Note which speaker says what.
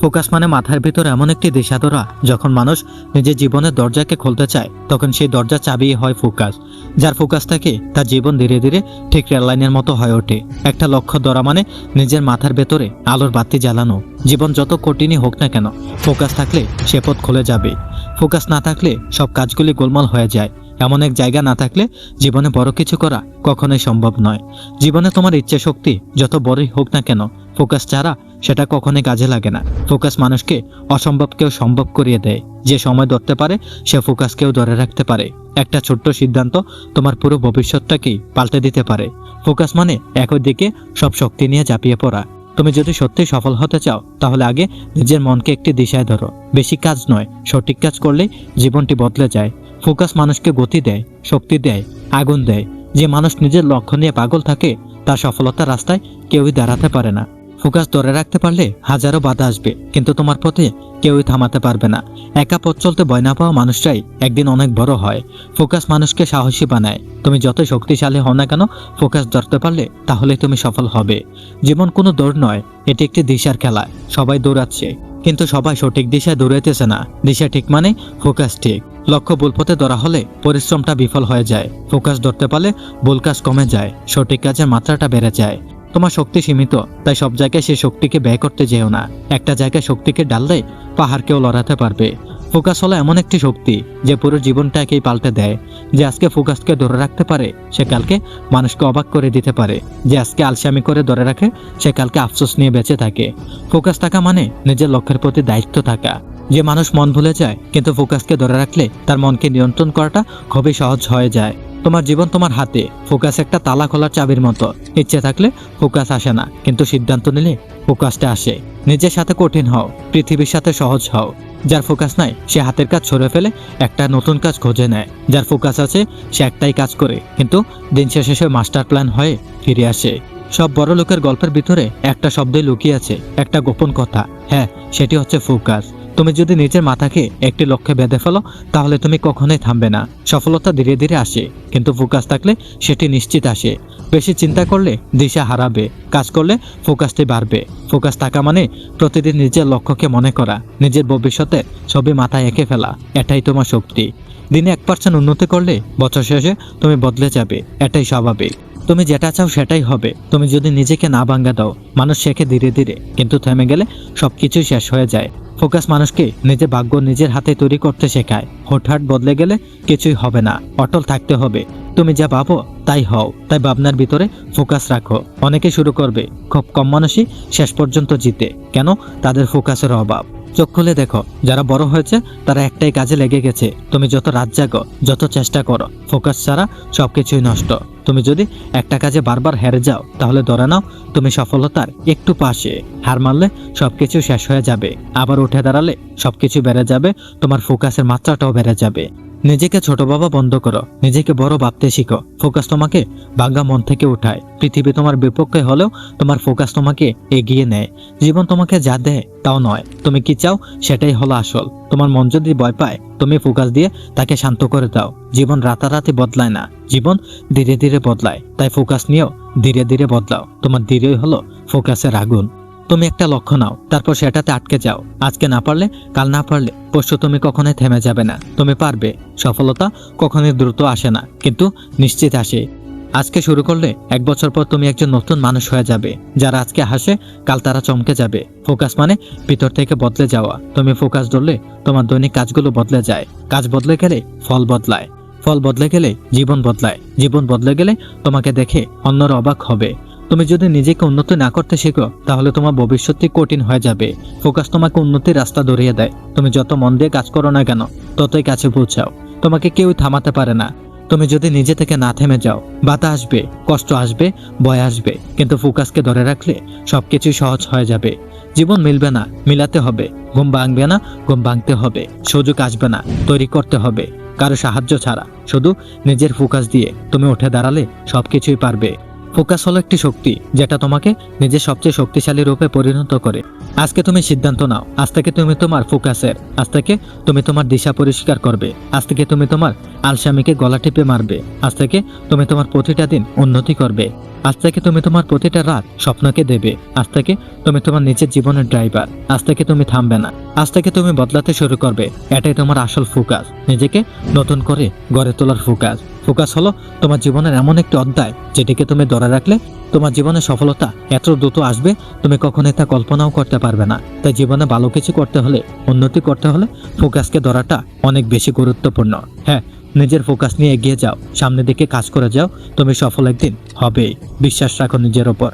Speaker 1: Focus মানে মাথার ভিতর এমন একটি দিশাধরা। যখন মানুষ নিজের জীবনের দরজাকে খুলতে চায়, তখন সেই দরজা চাবি হয় ফোকাস, যার ফোকাস থাকে তার জীবন ধীরে ধীরে ঠিক রেললাইনের মতো হয়ে ওঠে। একটা লক্ষ্য ধরা মানে নিজের মাথার ভেতরে আলোর বাতি জ্বালানো। জীবন যত কঠিনই হোক না কেন, ফোকাস থাকলে সে পথ খুলে যাবে। ফোকাস না থাকলে সব কাজগুলি গোলমাল হয়ে যায়। এমন এক জায়গা না থাকলে জীবনে বড় কিছু করা কখনোই সম্ভব নয়। জীবনে তোমার ইচ্ছে শক্তি যত বড়ই হোক না কেন, ফোকাস ছাড়া সেটা কখনোই কাজে লাগে না। ফোকাস মানুষকে অসম্ভবকেও সম্ভব করিয়ে দেয়। যে সময় ধরতে পারে, সে ফোকাসকেও ধরে রাখতে পারে। একটা ছোট্ট সিদ্ধান্ত তোমার পুরো ভবিষ্যৎটাকেই পাল্টে দিতে পারে। ফোকাস মানে একই দিকে সব শক্তি নিয়ে ঝাঁপিয়ে পড়া। তুমি যদি সত্যি সফল হতে চাও, তাহলে আগে নিজের মনকে একটি দিশায় ধরো। বেশি কাজ নয়, সঠিক কাজ করলেই জীবনটি বদলে যায়। ফোকাস মানুষকে গতি দেয়, শক্তি দেয়, আগুন দেয়। যে মানুষ নিজের লক্ষ্য নিয়ে পাগল থাকে, তার সফলতার রাস্তায় কেউই দাঁড়াতে পারে না। ফোকাস ধরে রাখতে পারলে হাজারো বাধা আসবে, কিন্তু তোমার পথে কেউই থামাতে পারবে না। একা পথ চলতে ভয় না পাওয়া মানুষটাই একদিন অনেক বড় হয়। ফোকাস মানুষকে সাহসী বানায়। তুমি যত শক্তিশালী হও না কেন, ফোকাস ধরতে পারলে তাহলে তুমি সফল হবে। জীবন কোনো দৌড় নয়, এটি একটি দিশার খেলা। সবাই দৌড়াচ্ছে। কিন্তু সবাই সঠিক দিশায় দৌড়াইতেছে না। দিশা ঠিক মানে ফোকাস ঠিক। লক্ষ্য ভুল পথে ধরা হলে পরিশ্রমটা বিফল হয়ে যায়। ফোকাস ধরতে পারলে ভুল কাজ কমে যায়। সঠিক কাজের মাত্রাটা বেড়ে যায়। তোমার শক্তি সীমিত, তাই সব জায়গায় সে শক্তিকে ব্যয় করতে যেও না। একটা জায়গায় শক্তিকে ডাললে পাহাড়কেও লড়াতে পারবে। ফোকাস হলো এমন একটি শক্তি যে পুরো জীবনটাকেই পাল্টে দেয়, যে আজকে ফোকাসকে ধরে রাখতে পারে, সে কালকে মানুষকে অবাক করে দিতে পারে, যে আজকে আলসামি করে ধরে রাখে, সে কালকে আফসোস নিয়ে বেঁচে থাকে। ফোকাস থাকা মানে নিজের লক্ষ্যের প্রতি দায়িত্ব থাকা। যে মানুষ মন ভুলে যায়, কিন্তু ফোকাসকে ধরে রাখলে তার মনকে নিয়ন্ত্রণ করাটা খুবই সহজ হয়ে যায়। তোমার জীবন তোমার হাতে। ফোকাস একটা তালা খোলার চাবির মতো। ইচ্ছে থাকলে ফোকাস আসে না, কিন্তু সিদ্ধান্ত নিলে ফোকাসটা আসে। নিজের সাথে কঠিন হও, পৃথিবীর সাথে সহজ হও। যার ফোকাস নাই, সে হাতের কাজ ছড়ে ফেলে একটা নতুন কাজ খোঁজে নেয়। যার ফোকাস আছে, সে একটাই কাজ করে, কিন্তু দিন শেষে সে মাস্টার প্ল্যান হয়ে ফিরে আসে। সব বড় লোকের গল্পের ভিতরে একটা শব্দই লুকিয়ে আছে, একটা গোপন কথা। হ্যাঁ সেটি হচ্ছে ফোকাস। তুমি যদি নিজের মাথাকে একটি লক্ষ্যে বেঁধে ফেলো, তাহলে তুমি কখনোই থামবে না। সফলতা ধীরে ধীরে আসে, কিন্তু ফোকাস থাকলে সেটি নিশ্চিত আসে। বেশি চিন্তা করলে দিশা হারাবে, কাজ করলে ফোকাসটি বাড়বে। ফোকাস থাকা মানে প্রতিদিন নিজের লক্ষ্যকে মনে করা, নিজের ভবিষ্যতে ছবি মাথায় এঁকে ফেলা, এটাই তোমার শক্তি। দিনে এক পার্সেন্ট উন্নতি করলে বছর শেষে তুমি বদলে যাবে, এটাই স্বাভাবিক। তুমি যেটা চাও সেটাই হবে। তুমি যদি নিজেকে না ভাঙ্গা দাও, মানুষ শেখে ধীরে ধীরে, কিন্তু থেমে গেলে সবকিছুই শেষ হয়ে যায়। ফোকাস মানুষকে নিজের ভাগ্য নিজের হাতে তৈরি করতে শেখায়। হঠাৎ বদলে গেলে কিছুই হবে না, অটল থাকতে হবে। তুমি যা ভাবো তাই হও, তাই ভাবনার ভিতরে ফোকাস রাখো। অনেকে শুরু করবে, খুব কম মানুষই শেষ পর্যন্ত জিতে, কেন? তাদের ফোকাসের অভাব। চোখ খুলে দেখো, যারা বড় হয়েছে, তারা একটাই কাজে লেগে গেছে। তুমি যত রাত জাগো, যত চেষ্টা করো, ফোকাস ছাড়া সবকিছুই নষ্ট। তুমি যদি একটা কাজে বারবার হেরে যাও, তাহলে ধরে নাও, তুমি সফলতার একটু পাশে। হার মারলে সবকিছু শেষ হয়ে যাবে। আবার উঠে দাঁড়ালে সবকিছু বেড়ে যাবে, তোমার ফোকাসের মাত্রাটাও বেড়ে যাবে। নিজেকে ছোট বাবা বন্ধ করো। নিজেকে বড় ভাবতে শিখো। ফোকাস তোমাকে ভাঙ্গা মন থেকে উঠায়। পৃথিবী তোমার বিপক্ষে হলেও তোমার ফোকাস তোমাকে এগিয়ে নেয়। জীবন তোমাকে যা দেয় তাও নয়। তুমি কি চাও সেটাই হলো আসল। তোমার মন যদি ভয় পায়, তুমি ফোকাস দিয়ে তাকে শান্ত করে দাও। জীবন রাতারাতি বদলায় না। জীবন ধীরে ধীরে বদলায়। তাই ফোকাস নিয়েও ধীরে ধীরে বদলাও। তোমার ধীরেই হলো ফোকাসের আগুন। তুমি একটা লক্ষ্য নাও, তারপর সেটাতে আটকে যাও। আজকে না পারলে, কাল না পারলে, পরশু তুমি কখনোই থেমে যাবে না। তুমি পারবে, সফলতা কখনোই দ্রুত আসে না, কিন্তু নিশ্চিত আসে। আজকে শুরু করলে, এক বছর পর তুমি একজন নতুন মানুষ হয়ে যাবে। যারা আজকে হাসে, কাল তারা চমকে যাবে। ফোকাস মানে ভিতর থেকে বদলে যাওয়া। তুমি ফোকাস ধরলে, তোমার দৈনিক কাজগুলো বদলে যায়। কাজ বদলে গেলে ফল বদলায়। ফল বদলে গেলে জীবন বদলায়। জীবন বদলে গেলে তোমাকে দেখে অন্যরা অবাক হবে। তুমি যদি নিজেকে উন্নতি না করতে শেখো, তাহলে তোমার ভবিষ্যৎটি কঠিন হয়ে যাবে। ফোকাস তোমাকে উন্নতির রাস্তা ধরিয়ে দেয়। তুমি যত মন দিয়ে কাজ করো না কেন, ততই কাছে পৌঁছাও। তোমাকে কেউ থামাতে পারে না। তুমি যদি নিজে থেকে না থেমে যাও বাতা আসবে, কষ্ট আসবে, ভয় আসবে। কিন্তু ফোকাসকে ধরে রাখলে সবকিছুই সহজ হয়ে যাবে। জীবন মিলবে না, মিলাতে হবে। ঘুম ভাঙবে না, ঘুম ভাঙতে হবে। সুযোগ আসবে না, তৈরি করতে হবে। কারও সাহায্য ছাড়া। শুধু নিজের ফোকাস দিয়ে তুমি উঠে দাঁড়ালে সবকিছুই পারবে। ফোকাস হলো একটি শক্তি, যেটা তোমাকে নিজের সবচেয়ে শক্তিশালী রূপে পরিণত করে। আজকে তুমি সিদ্ধান্ত নাও, আজ থেকে তুমি তোমার ফোকাসের, আজ থেকে তুমি তোমার দিশা পরিষ্কার করবে, আজ থেকে তুমি তোমার আলসামিকে গলা টিপে মারবে, আজ থেকে তুমি তোমার প্রতিটা দিন উন্নতি করবে, আজ থেকে তুমি তোমার প্রতিটা রাত স্বপ্নকে দেবে, আজ থেকে তুমি তোমার নিজের জীবনের ড্রাইভার, আজ থেকে তুমি থামবে না, আজ থেকে তুমি বদলাতে শুরু করবে, এটাই তোমার আসল ফোকাস, নিজেকে নতুন করে গড়ে তোলার ফোকাস। ফোকাস হলো তোমার জীবনের এমন একটি অধ্যায়, যেটিকে তুমি ধরে রাখলে তোমার জীবনে সফলতা এত দ্রুত আসবে, তুমি কখনোই তা কল্পনাও করতে পারবে না। তাই জীবনে ভালো কিছু করতে হলে, উন্নতি করতে হলে ফোকাসকে ধরাটা অনেক বেশি গুরুত্বপূর্ণ। হ্যাঁ নিজের ফোকাস নিয়ে এগিয়ে যাও, সামনের দিকে কাজ করে যাও, তুমি সফল একদিন হবে বিশ্বাস রাখো নিজের ওপর।